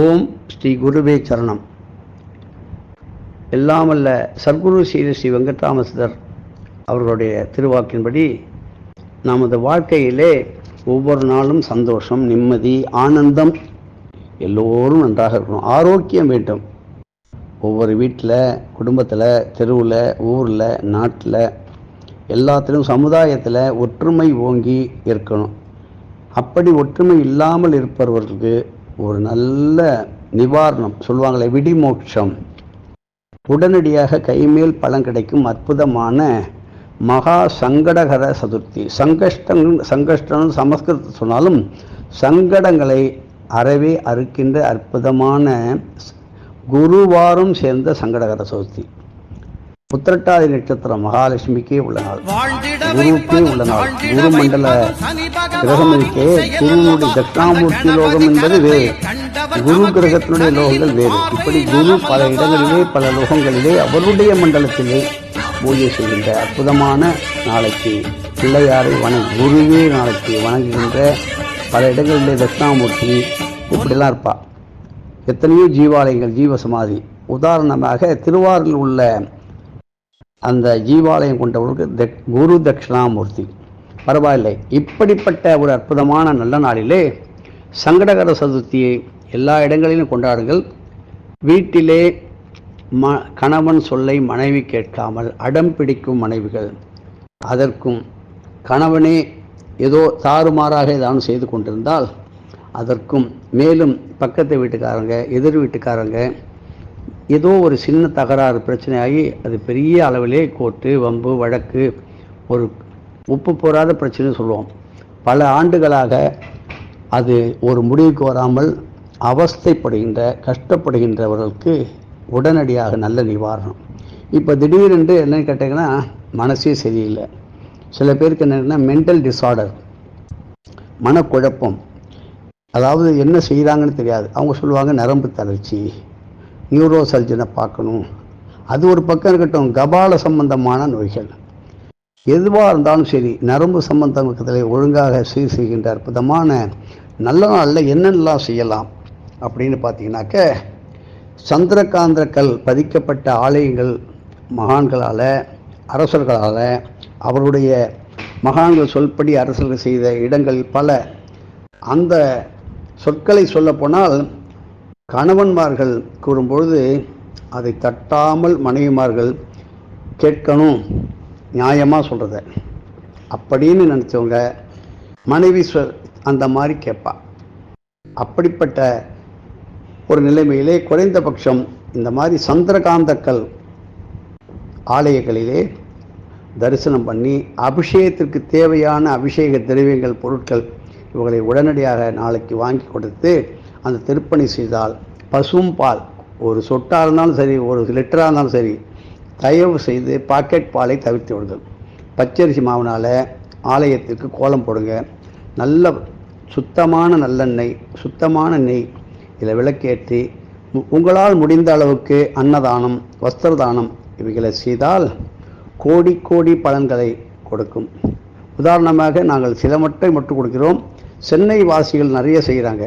ஓம் ஸ்ரீ குருவே சரணம். எல்லாமல்ல சர்க்குரு ஸ்ரீ ஸ்ரீ வெங்கட்ராமசிதர் அவர்களுடைய திருவாக்கின்படி நமது வாழ்க்கையிலே ஒவ்வொரு நாளும் சந்தோஷம் நிம்மதி ஆனந்தம் எல்லோரும் நன்றாக இருக்கணும். ஆரோக்கியம் வேண்டும். ஒவ்வொரு வீட்டில் குடும்பத்தில் தெருவில் ஊரில் நாட்டில் எல்லாத்திலும் சமுதாயத்தில் ஒற்றுமை ஓங்கி இருக்கணும். அப்படி ஒற்றுமை இல்லாமல் இருப்பவர்களுக்கு ஒரு நல்ல நிவாரணம் சொல்லுவாங்களே விடிமோட்சம் உடனடியாக கைமேல் பலன் கிடைக்கும் அற்புதமான மகா சங்கடகர சதுர்த்தி. சங்கஷ்டம் சங்கஷ்டம் சமஸ்கிருதம் சொன்னாலும் சங்கடங்களை அறவே அறுக்கின்ற அற்புதமான குருவாரும் சேர்ந்த சங்கடகர சதுர்த்தி. உத்திரட்டாதி நட்சத்திரம் மகாலட்சுமிக்கே உள்ள நாள். குருவுக்கே உள்ள நாள். குரு மண்டல கிரகம் இருக்கே குருவுடைய தட்சிணாமூர்த்தி லோகம் என்பது வேறு. குரு கிரகத்தினுடைய லோகங்கள் வேறு. இப்படி குரு பல இடங்களிலே பல லோகங்களிலே அவருடைய மண்டலத்திலே பூஜை செய்கின்ற அற்புதமான நாளைக்கு பிள்ளையாரை வணங்கி குருவே நாளைக்கு வணங்குகின்ற பல இடங்களிலே தட்சிணாமூர்த்தி இப்படிலாம் இருப்பா. எத்தனையோ ஜீவாலயங்கள் ஜீவ சமாதி உதாரணமாக திருவாரூரில் உள்ள அந்த ஜீவாலயம் கொண்டவர்களுக்கு தக் குரு தட்சிணாமூர்த்தி. பரவாயில்லை. இப்படிப்பட்ட ஒரு அற்புதமான நல்ல நாளிலே சங்கடகர சதுர்த்தியை எல்லா இடங்களிலும் கொண்டாடுங்கள். வீட்டிலே ம கணவன் சொல்லை மனைவி கேட்காமல் அடம் பிடிக்கும் மனைவிகள். அதற்கும் கணவனே ஏதோ தாறுமாறாக ஏதாவது செய்து கொண்டிருந்தால் அதற்கும் மேலும் பக்கத்து வீட்டுக்காரங்க எதிர் வீட்டுக்காரங்க ஏதோ ஒரு சின்ன தகராறு பிரச்சனையாகி அது பெரிய அளவிலே கோட்டு வம்பு வழக்கு ஒரு உப்பு போராத பிரச்சனை சொல்லுவோம். பல ஆண்டுகளாக அது ஒரு முடிவுக்கு வராமல் அவஸ்தைப்படுகின்ற கஷ்டப்படுகின்றவர்களுக்கு உடனடியாக நல்ல நிவாரணம். இப்போ திடீரென்று என்னன்னு கேட்டிங்கன்னா மனசே சரியில்லை. சில பேருக்கு என்னன்னா மென்டல் டிஸார்டர் மனக்குழப்பம். அதாவது என்ன செய்கிறாங்கன்னு தெரியாது. அவங்க சொல்லுவாங்க நரம்பு தளர்ச்சி. நியூரோ சர்ஜனை பார்க்கணும். அது ஒரு பக்கம் இருக்கட்டும் கபால சம்பந்தமான நோய்கள். எதுவாக இருந்தாலும் சரி நரம்பு சம்பந்தத்தில் ஒழுங்காக சீர் செய்கின்ற அற்புதமான நல்ல நாளில் என்னென்னலாம் செய்யலாம் அப்படின்னு பார்த்தீங்கன்னாக்க சந்திரகாந்திர கல் பதிக்கப்பட்ட ஆலயங்கள் மகான்களால் அரசர்களால் அவருடைய மகான்கள் சொல்படி அரசர்கள் செய்த இடங்கள் பல. அந்த சொற்களை சொல்லப்போனால் கணவன்மார்கள் கூறும்பொழுது அதை தட்டாமல் மனைவிமார்கள் கேட்கணும் நியாயமாக சொல்கிறத அப்படின்னு நினச்சவங்க மனைவி அந்த மாதிரி கேட்பா. அப்படிப்பட்ட ஒரு நிலைமையிலே குறைந்தபட்சம் இந்த மாதிரி சந்திரகாந்தக்கல் ஆலயங்களிலே தரிசனம் பண்ணி அபிஷேகத்திற்கு தேவையான அபிஷேக திரவியங்கள் பொருட்கள் இவங்களை உடனடியாக நாளைக்கு வாங்கி கொடுத்து அந்த திருப்பணி செய்தால் பசும் பால் ஒரு சொட்டாக இருந்தாலும் சரி ஒரு லிட்டராக இருந்தாலும் சரி தயவு செய்து பாக்கெட் பாலை தவிர்த்து விடுங்கள். பச்சரிசி மாவுனால் ஆலயத்திற்கு கோலம் போடுங்க. நல்ல சுத்தமான நல்லெண்ணெய் சுத்தமான நெய் இதில் விளக்கேற்றி உங்களால் முடிந்த அளவுக்கு அன்னதானம் வஸ்திரதானம் இவைகளை செய்தால் கோடி கோடி பலன்களை கொடுக்கும். உதாரணமாக நாங்கள் சில மட்டை மட்டும் கொடுக்கிறோம். சென்னை வாசிகள் நிறைய செய்கிறாங்க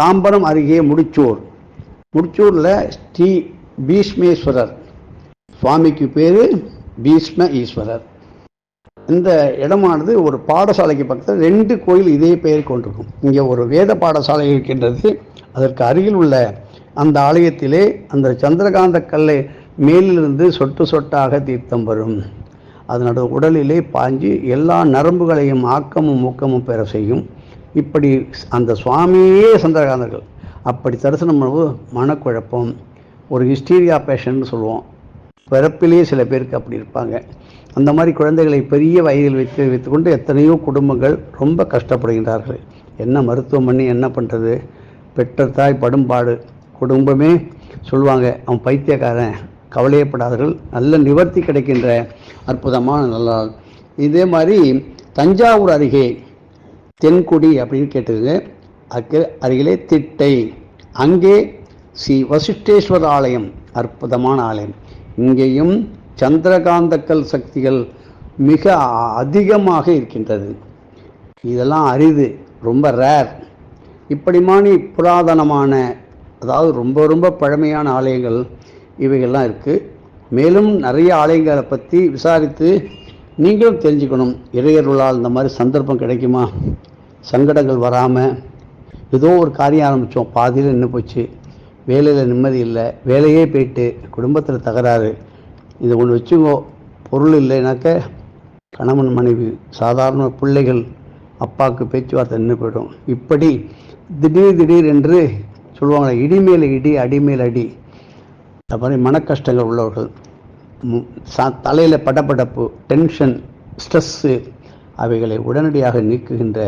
தாம்பரம் அருகே முடிச்சூர். முடிச்சூரில் ஸ்ரீ பீஷ்மேஸ்வரர். சுவாமிக்கு பேர் பீஷ்ம ஈஸ்வரர். இந்த இடமானது ஒரு பாடசாலைக்கு பக்கத்தில் ரெண்டு கோயில் இதே பெயர் கொண்டிருக்கும். இங்கே ஒரு வேத பாடசாலை இருக்கின்றது. அதற்கு அருகில் உள்ள அந்த ஆலயத்திலே அந்த சந்திரகாந்த கல்லை மேலிருந்து சொட்டு சொட்டாக தீர்த்தம் வரும் அதனோட உடலிலே பாஞ்சு எல்லா நரம்புகளையும் ஆக்கமும் ஊக்கமும் பெற செய்யும். இப்படி அந்த சுவாமியே சந்திரகாந்தர்கள். அப்படி தரிசனம் பண்ணும்போது மனக்குழப்பம் ஒரு ஹிஸ்டீரியா பேஷண்ட்னு சொல்லுவோம். பிறப்பிலேயே சில பேருக்கு அப்படி இருப்பாங்க. அந்த மாதிரி குழந்தைகளை பெரிய வயதில் வைத்து வைத்துக்கொண்டு எத்தனையோ குடும்பங்கள் ரொம்ப கஷ்டப்படுகின்றார்கள். என்ன மருத்துவம் பண்ணி என்ன பண்ணுறது பெற்ற தாய் படும்பாடு. குடும்பமே சொல்லுவாங்க அவன் பைத்தியக்காரன் கவலையப்படாதவர்கள் நல்ல நிவர்த்தி கிடைக்கின்ற அற்புதமான நல்லா இதே மாதிரி தஞ்சாவூர் அருகே தென்குடி அப்படின்னு கேட்டது அதுக்கு அருகிலே திட்டை. அங்கே ஸ்ரீ வசிஷ்டேஸ்வர ஆலயம் அற்புதமான ஆலயம். இங்கேயும் சந்திரகாந்தக்கல் சக்திகள் மிக அதிகமாக இருக்கின்றது. இதெல்லாம் அரிது ரொம்ப ரேர் இப்படிமான புராதனமான அதாவது ரொம்ப ரொம்ப பழமையான ஆலயங்கள் இவைகள்லாம் இருக்குது மேலும் நிறைய ஆலயங்களை பற்றி விசாரித்து நீங்களும் தெரிஞ்சுக்கணும் இறையருளால் இந்த மாதிரி சந்தர்ப்பம் கிடைக்குமா? சங்கடங்கள் வராமல் ஏதோ ஒரு காரியம் ஆரம்பித்தோம் பாதியில் நின்று போச்சு வேலையில் நிம்மதி இல்லை வேலையே போயிட்டு குடும்பத்தில் தகராறு. இதை ஒன்று வச்சுக்கோ பொருள் இல்லைனாக்க கணவன் மனைவி சாதாரண பிள்ளைகள் அப்பாவுக்கு பேச்சுவார்த்தை நின்று போயிடும். இப்படி திடீர் திடீர் என்று சொல்லுவாங்க இடி மேலே இடி அடி மேல் அடி. அது மாதிரி மன கஷ்டங்கள் உள்ளவர்கள். தலையில் படபடப்பு டென்ஷன் ஸ்ட்ரெஸ்ஸு அவைகளை உடனடியாக நீக்குகின்ற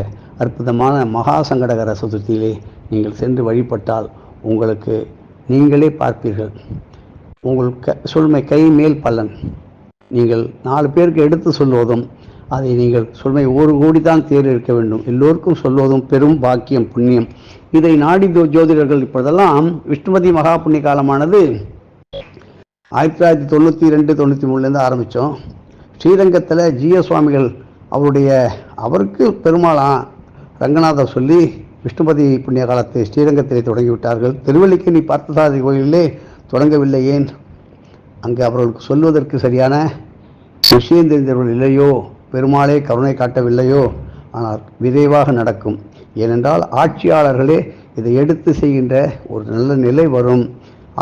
அற்புதமான மகா சங்கடகர சதுர்த்தியிலே நீங்கள் சென்று வழிபட்டால் உங்களுக்கு நீங்களே பார்ப்பீர்கள். உங்கள் க சொல்மை கை மேல் பலன். நீங்கள் நாலு பேருக்கு எடுத்து சொல்வதும் அதை நீங்கள் சொல்மை ஒரு கோடி தான் தேர் இருக்க வேண்டும். எல்லோருக்கும் சொல்வதும் பெரும் பாக்கியம் புண்ணியம். இதை நாடி ஜோதிடர்கள் இப்பொழுதெல்லாம் விஷ்ணுமதி மகா புண்ணிய காலமானது ஆயிரத்தி தொள்ளாயிரத்தி தொண்ணூற்றி ரெண்டு தொண்ணூற்றி மூணுலேருந்து ஆரம்பித்தோம் ஸ்ரீரங்கத்தில் ஜிஎஸ் சுவாமிகள் அவருடைய அவருக்கு பெருமாளாம் ரங்கநாதர் சொல்லி விஷ்ணுபதி புண்ணிய காலத்தை ஸ்ரீரங்கத்திலே தொடங்கிவிட்டார்கள். நீ பார்த்தசாரதி கோயிலே தொடங்கவில்லை ஏன்? அங்கே அவர்களுக்கு சொல்வதற்கு சரியான விஷயம் தெரிந்தவர்கள் இல்லையோ? பெருமாளே கருணை காட்டவில்லையோ? ஆனால் விரைவாக நடக்கும். ஏனென்றால் ஆட்சியாளர்களே இதை எடுத்து செய்கின்ற ஒரு நல்ல நிலை வரும்.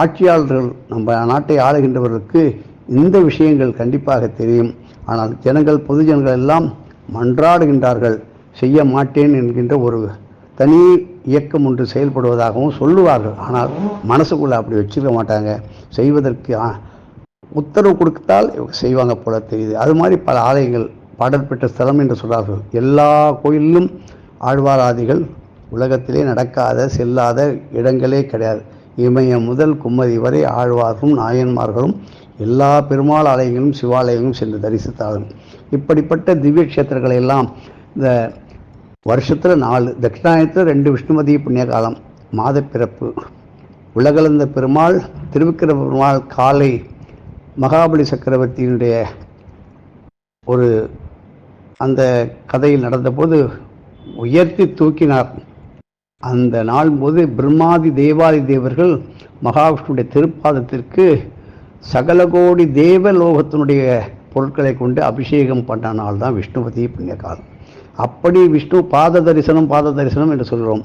ஆட்சியாளர்கள் நம்ம நாட்டை ஆளுகின்றவர்களுக்கு இந்த விஷயங்கள் கண்டிப்பாக தெரியும். ஆனால் ஜனங்கள் பொதுஜனங்கள் எல்லாம் மன்றாடுகின்றார்கள். செய்ய மாட்டேன் என்கின்ற ஒரு தனி இயக்கம் ஒன்று செயல்படுவதாகவும் சொல்லுவார்கள். ஆனால் மனசுக்குள்ளே அப்படி வச்சுக்க மாட்டாங்க. செய்வதற்கு உத்தரவு கொடுத்தால் செய்வாங்க போல தெரியுது. அது மாதிரி பல ஆலயங்கள் பாடல் பெற்ற ஸ்தலம் என்று சொல்கிறார்கள் எல்லா கோயிலும் ஆழ்வாராதிகள் உலகத்திலே நடக்காத செல்லாத இடங்களே கிடையாது. இமயம் முதல் கும்மதி வரை ஆழ்வார்களும் நாயன்மார்களும் எல்லா பெருமாள் ஆலயங்களும் சிவாலயங்களும் சென்று தரிசித்தார்கள். இப்படிப்பட்ட திவ்ய கஷேத்திரங்களை எல்லாம் இந்த வருஷத்தில் நாலு தட்சிணாயத்தில் ரெண்டு விஷ்ணுமதி புண்ணிய காலம் மாதப்பிறப்பு. உலகளந்த பெருமாள் திருவிக்கிர பெருமாள் காலை மகாபலி சக்கரவர்த்தியினுடைய ஒரு அந்த கதையில் நடந்தபோது உயர்த்தி தூக்கினார். அந்த நாள் போது பிரம்மாதி தேவாதி தேவர்கள் மகாவிஷ்ணுடைய திருப்பாதத்திற்கு சகல கோடி தேவ லோகத்தினுடைய பொருட்களை கொண்டு அபிஷேகம் பண்ண நாள் தான் விஷ்ணுபதி புண்ணிய காலம். அப்படி விஷ்ணு பாத தரிசனம் பாத தரிசனம் என்று சொல்கிறோம்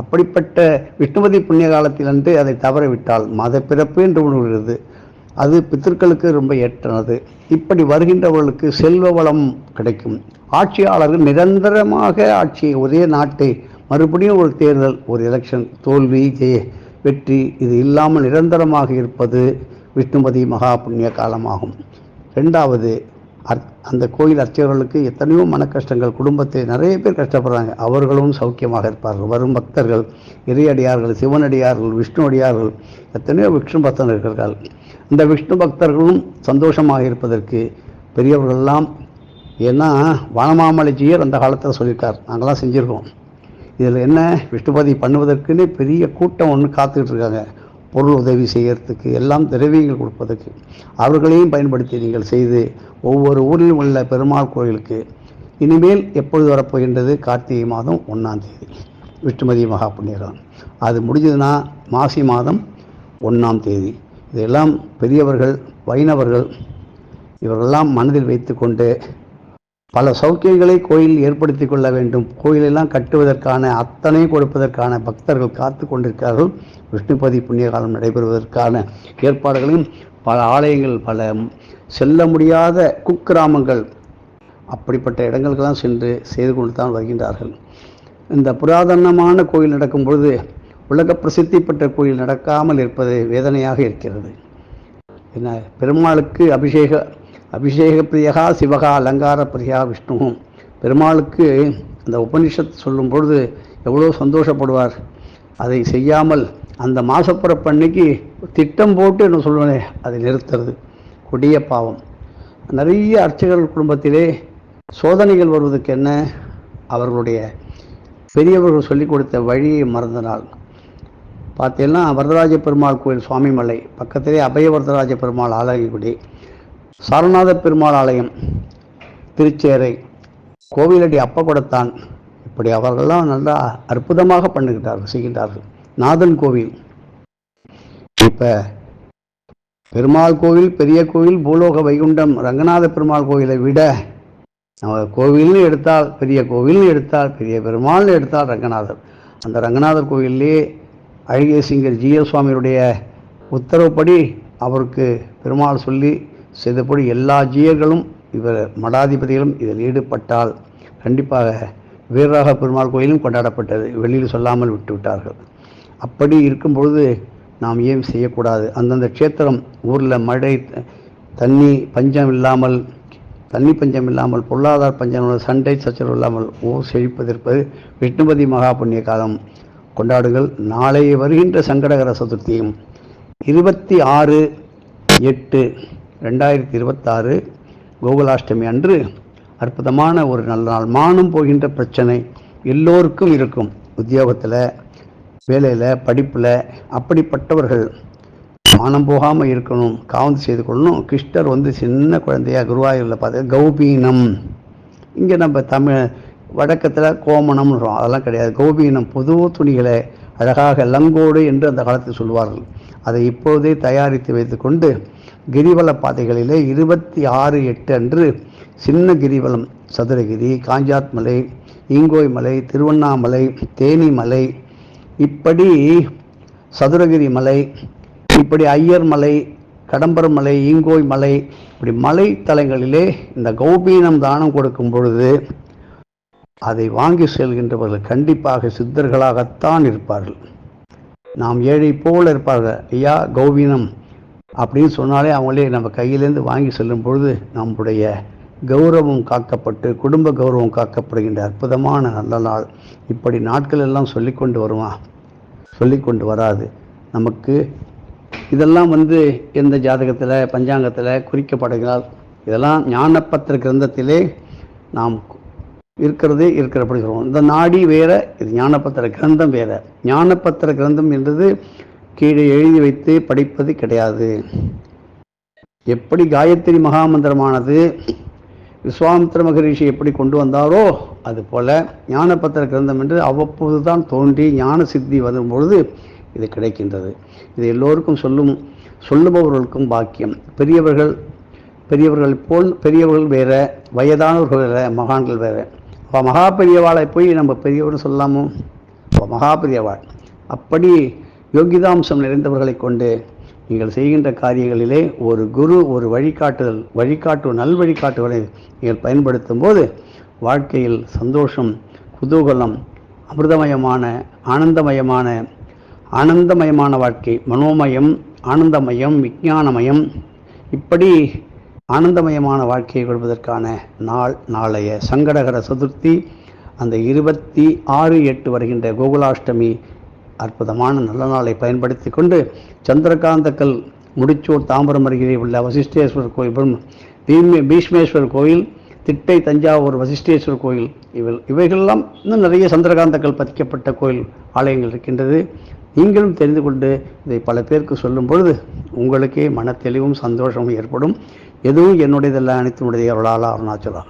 அப்படிப்பட்ட விஷ்ணுபதி புண்ணிய காலத்திலிருந்து அதை தவற விட்டால் மத பிறப்பு என்று ஒன்று அது பித்திருக்களுக்கு ரொம்ப ஏற்றானது. இப்படி வருகின்றவர்களுக்கு செல்வ வளம் கிடைக்கும். ஆட்சியாளர்கள் நிரந்தரமாக ஆட்சியை ஒரே நாட்டை மறுபடியும் ஒரு தேர்தல் ஒரு எலெக்ஷன் தோல்வி ஜெய வெற்றி இது இல்லாமல் நிரந்தரமாக இருப்பது விஷ்ணுமதி மகா புண்ணிய காலமாகும் ரெண்டாவது அந்த கோயில் அர்ச்சகர்களுக்கு எத்தனையோ மன கஷ்டங்கள் குடும்பத்தில் நிறைய பேர் கஷ்டப்படுறாங்க. அவர்களும் சௌக்கியமாக இருப்பார்கள். வரும் பக்தர்கள் இறையடியார்கள் சிவனடியார்கள் விஷ்ணு அடியார்கள் எத்தனையோ விஷ்ணு பக்தர்கள் இருக்கிறார்கள் இந்த விஷ்ணு பக்தர்களும் சந்தோஷமாக இருப்பதற்கு பெரியவர்கள்லாம் ஏன்னா வனமாமலைஜியர் அந்த காலத்தில் சொல்லியிருக்கார். நாங்களாம் செஞ்சுருக்கோம். இதில் என்ன விஷ்ணுபதி பண்ணுவதற்குன்னு பெரிய கூட்டம் ஒன்று காத்துக்கிட்டு இருக்காங்க பொருள் உதவி செய்கிறதுக்கு எல்லாம் திரவியங்கள் கொடுப்பதற்கு. அவர்களையும் பயன்படுத்தி நீங்கள் செய்து ஒவ்வொரு ஊரிலும் உள்ள பெருமாள் கோயிலுக்கு. இனிமேல் எப்பொழுது வரப்போகின்றது? கார்த்திகை மாதம் ஒன்றாம் தேதி. விஷ்ணுமதி மகா புண்ணியரான் அது முடிஞ்சதுன்னா மாசி மாதம் ஒன்றாம் தேதி. இதெல்லாம் பெரியவர்கள் வைணவர்கள் இவரெல்லாம் மனதில் வைத்துக்கொண்டு பல சௌக்கியங்களை கோயில் ஏற்படுத்தி கொள்ள வேண்டும். கோயிலெல்லாம் கட்டுவதற்கான அத்தனை கொடுப்பதற்கான பக்தர்கள் காத்து கொண்டிருக்கிறார்கள். விஷ்ணுபதி புண்ணியகாலம் நடைபெறுவதற்கான ஏற்பாடுகளையும் பல ஆலயங்கள் பல செல்ல முடியாத குக்கிராமங்கள் அப்படிப்பட்ட இடங்களுக்கெல்லாம் சென்று செய்து கொண்டு தான் வருகின்றார்கள். இந்த புராதனமான கோயில் நடக்கும் பொழுது உலக பிரசித்தி பெற்ற கோயில் நடக்காமல் இருப்பது வேதனையாக இருக்கிறது. என்ன பெருமாளுக்கு அபிஷேக அபிஷேக பிரியகா சிவகா அலங்கார பிரியா விஷ்ணுவும் பெருமாளுக்கு அந்த உபனிஷத் சொல்லும் பொழுது எவ்வளோ சந்தோஷப்படுவார். அதை செய்யாமல் அந்த மாசப்பிறப்பன்னைக்கு திட்டம் போட்டு என்ன சொல்லுவேன் அதை நிறுத்துறது. கொடிய பாவம். நிறைய அர்ச்சகர்கள் குடும்பத்திலே சோதனைகள் வருவதற்கு என்ன? அவர்களுடைய பெரியவர்கள் சொல்லிக் கொடுத்த வழியை மறந்த நாள் பார்த்தீங்கன்னா வரதராஜ பெருமாள் கோயில் சுவாமிமலை. பக்கத்திலே அபய வரதராஜ பெருமாள் ஆலயங்குடி சாரநாத பெருமாள் ஆலயம் திருச்சேரை. கோவிலடி அப்பகுடத்தான் இப்படி அவர்கள்லாம் நல்லா அற்புதமாக பண்ணுகின்றார்கள் செய்கின்றார்கள். நாதன் கோவில். இப்போ பெருமாள் கோவில் பெரிய கோவில் பூலோக வைகுண்டம் ரங்கநாத பெருமாள் கோவிலை விட நம்ம கோவில்னு எடுத்தால் பெரிய கோவில்னு எடுத்தால் பெரிய பெருமாள்னு எடுத்தால் ரங்கநாதர். அந்த ரங்கநாதர் கோவிலே அழகிய சிங்கர் ஜிஎஸ் சுவாமியுடைய உத்தரவுப்படி அவருக்கு பெருமாள் சொல்லி செய்தபடி எல்லா ஜீயர்களும் இவர் மடாதிபதிகளும் இதில் ஈடுபட்டால் கண்டிப்பாக வீரராக பெருமாள் கோயிலும் கொண்டாடப்பட்டது. வெளியில் சொல்லாமல் விட்டுவிட்டார்கள். அப்படி இருக்கும் பொழுது நாம் ஏன் செய்யக்கூடாது? அந்தந்த க்ஷேத்திரம் ஊரில் மழை தண்ணி பஞ்சம் இல்லாமல் தண்ணி பஞ்சம் இல்லாமல் பொருளாதார பஞ்சம் சண்டை சச்சரவு இல்லாமல் ஊர் செழிப்பதற்பது விஷ்ணுபதி மகா புண்ணிய காலம். கொண்டாடுங்கள். நாளை வருகின்ற சங்கடகர சதுர்த்தியும் இருபத்தி ஆறு எட்டு ரெண்டாயிரத்தி இருபத்தாறு கோகுலாஷ்டமி அன்று அற்புதமான ஒரு நல்ல நாள். மானம் போகின்ற பிரச்சனை எல்லோருக்கும் இருக்கும். உத்தியோகத்தில் வேலையில் படிப்பில் அப்படிப்பட்டவர்கள் மானம் போகாமல் இருக்கணும் காவந்து செய்து கொள்ளணும். கிருஷ்ணர் வந்து சின்ன குழந்தையாக குருவாயூரில் பார்த்தா கௌபீனம். இங்கே நம்ம தமிழ் வழக்கத்தில் கோமணம்னு அதெல்லாம் கிடையாது. கௌபீனம் புது துணிகளை அழகாக லங்கோடு என்று அந்த காலத்தில் சொல்வார்கள் அதை இப்போதே தயாரித்து வைத்துக்கொண்டு கிரிவல பாதைகளிலே இருபத்தி ஆறு எட்டு அன்று சின்ன கிரிவலம் சதுரகிரி காஞ்சாத் மலை ஈங்கோய் மலை திருவண்ணாமலை தேனி மலை இப்படி சதுரகிரி மலை இப்படி ஐயர் மலை கடம்பர் மலை ஈங்கோய் மலை இப்படி மலை தலங்களிலே இந்த கௌபீனம் தானம் கொடுக்கும் பொழுது அதை வாங்கி செல்கின்றவர்கள் கண்டிப்பாக சித்தர்களாகத்தான் இருப்பார்கள். நாம் ஏழை போல இருப்பார்கள். ஐயா கௌபீனம் அப்படின்னு சொன்னாலே அவங்களே நம்ம கையிலேருந்து வாங்கி செல்லும் பொழுது நம்முடைய கௌரவம் காக்கப்பட்டு குடும்ப கௌரவம் காக்கப்படுகின்ற அற்புதமான நல்ல நாள் இப்படி நாட்கள் எல்லாம் சொல்லிக்கொண்டு வருவான். சொல்லிக்கொண்டு வராது. நமக்கு இதெல்லாம் வந்து எந்த ஜாதகத்தில் பஞ்சாங்கத்தில் குறிக்கப்படுகிறால் இதெல்லாம் ஞானப்பத்திர கிரந்தத்திலே நாம் இருக்கிறதே இருக்கிறபடி சொல்லுவோம். இந்த நாடி வேற இது ஞானப்பத்திர கிரந்தம் வேற. ஞானப்பத்திர கிரந்தம் என்றது கீழே எழுதி வைத்து படிப்பது கிடையாது. எப்படி காயத்ரி மகாமந்திரமானது விஸ்வாமித்திர மகரிஷி எப்படி கொண்டு வந்தாரோ அது போல ஞானப்பத்திர கிரந்தம் என்று அவ்வப்போது தான் தோன்றி ஞான சித்தி வரும்பொழுது இது கிடைக்கின்றது. இது எல்லோருக்கும் சொல்லும் சொல்லுபவர்களுக்கும் பாக்கியம். பெரியவர்கள் பெரியவர்கள் போல் பெரியவர்கள் வேற வயதானவர்கள் வேற மகான்கள் வேற. அப்போ மகா பெரியவாளை போய் நம்ம பெரியவர்னு சொல்லாமோ அப்போ மகா பெரியவாள் அப்படி யோகிதாம்சம் நிறைந்தவர்களை கொண்டு நீங்கள் செய்கின்ற காரியங்களிலே ஒரு குரு ஒரு வழிகாட்டுதல் வழிகாட்டு நல் வழிகாட்டுதலை நீங்கள் பயன்படுத்தும் போது வாழ்க்கையில் சந்தோஷம் குதூகலம் அமிர்தமயமான ஆனந்தமயமான ஆனந்தமயமான வாழ்க்கை மனோமயம் ஆனந்தமயம் விஞ்ஞானமயம் இப்படி ஆனந்தமயமான வாழ்க்கையை கொள்வதற்கான நாள் நாளைய சங்கடகர சதுர்த்தி அந்த இருபத்தி ஆறு எட்டு வருகின்ற கோகுலாஷ்டமி அற்புதமான நல்ல நாளை பயன்படுத்தி கொண்டு சந்திரகாந்தக்கல் முடிச்சூர் தாம்பரம் அருகிலே உள்ள வசிஷ்டேஸ்வரர் கோயில் பீமே- பீஷ்மேஸ்வரர் கோயில் திட்டை தஞ்சாவூர் வசிஷ்டேஸ்வரர் கோயில் இவை இவைகளெல்லாம் இன்னும் நிறைய சந்திரகாந்தக்கள் பதிக்கப்பட்ட கோயில் ஆலயங்கள் இருக்கின்றது. நீங்களும் தெரிந்து கொண்டு இதை பல பேருக்கு சொல்லும் பொழுது உங்களுக்கே மன தெளிவும் சந்தோஷமும் ஏற்படும். எதுவும் என்னுடையதெல்லாம் அனைத்து உடைய அருளாளா அருணாச்சலா.